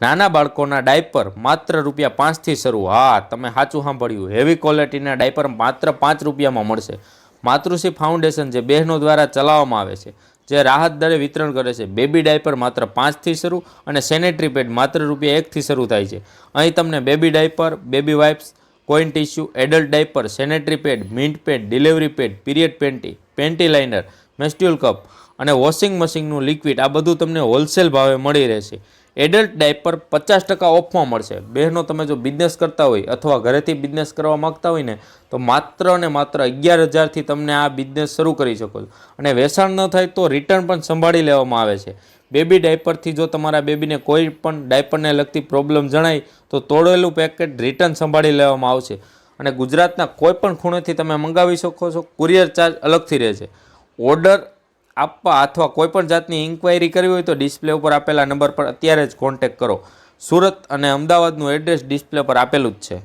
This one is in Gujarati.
નાના બાળકોના ડાયપર માત્ર રૂપિયા પાંચથી શરૂ. હા, તમે સાચું સાંભળ્યું. હેવી ક્વોલિટીના ડાયપર માત્ર પાંચ રૂપિયામાં મળશે. માતૃશ્રી ફાઉન્ડેશન જે બહેનો દ્વારા ચલાવવામાં આવે છે, જે રાહત દરે વિતરણ કરે છે, બેબી ડાયપર માત્ર પાંચથી શરૂ અને સેનેટરી પેડ માત્ર રૂપિયા એકથી શરૂ થાય છે. અહીં તમને baby diaper, baby wipes coin tissue, adult diaper, sanitary pad, mint pad, delivery pad, period panty panty liner, menstrual cup અને વોશિંગ મશીનનું લિક્વિડ આ બધું તમને હોલસેલ ભાવે મળી રહેશે. એડલ્ટ ડાયપર પચાસ ટકા ઓફમાં મળશે. બહેનો તમે જો બિઝનેસ કરતા હોય અથવા ઘરેથી બિઝનેસ કરવા માગતા હોય ને, તો માત્ર ને માત્ર અગિયાર હજારથી તમને આ બિઝનેસ શરૂ કરી શકો છો. અને વેચાણ ન થાય તો રિટર્ન પણ સંભાળી લેવામાં આવે છે. બેબી ડાયપરથી જો તમારા બેબીને કોઈ પણ ડાયપરને લગતી પ્રોબ્લેમ જણાય, તો તોડેલું પેકેટ રિટર્ન સંભાળી લેવામાં આવશે. અને ગુજરાતના કોઈ પણ ખૂણેથી તમે મંગાવી શકો છો, કુરિયર ચાર્જ અલગથી રહેશે. ઓર્ડર આપવા અથવા કોઈપણ જાતની ઇન્ક્વાયરી કરવી હોય તો ડિસ્પ્લે ઉપર આપેલા નંબર પર અત્યારે જ કોન્ટેક કરો. સુરત અને અમદાવાદનું એડ્રેસ ડિસ્પ્લે પર આપેલું જ છે.